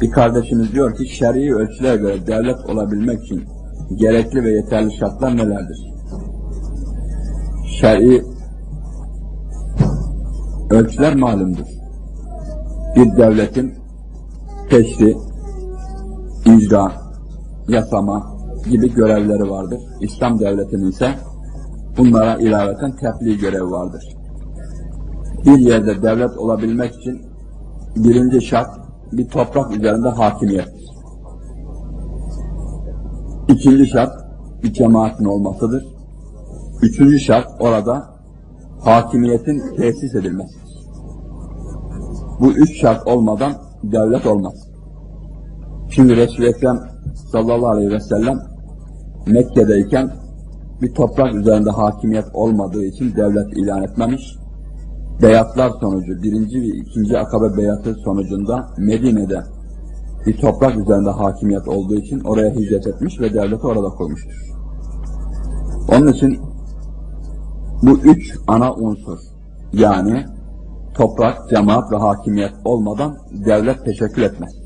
Bir kardeşimiz diyor ki şer'i ölçülere göre devlet olabilmek için gerekli ve yeterli şartlar nelerdir? Şer'i ölçüler malumdur. Bir devletin teşri, icra, yasama gibi görevleri vardır. İslam devletinin ise bunlara ilaveten tebliğ görevi vardır. Bir yerde devlet olabilmek için birinci şart bir toprak üzerinde hakimiyettir. İkinci şart bir cemaatin olmasıdır. Üçüncü şart orada hakimiyetin tesis edilmesidir. Bu üç şart olmadan devlet olmaz. Şimdi Resul-i Ekrem sallallahu aleyhi ve sellem Mekke'deyken bir toprak üzerinde hakimiyet olmadığı için devlet ilan etmemiş. Beyatlar sonucu, birinci ve ikinci akabe beyatı sonucunda Medine'de bir toprak üzerinde hakimiyet olduğu için oraya hicret etmiş ve devleti orada kurmuştur. Onun için bu üç ana unsur yani toprak, cemaat ve hakimiyet olmadan devlet teşekkül etmez.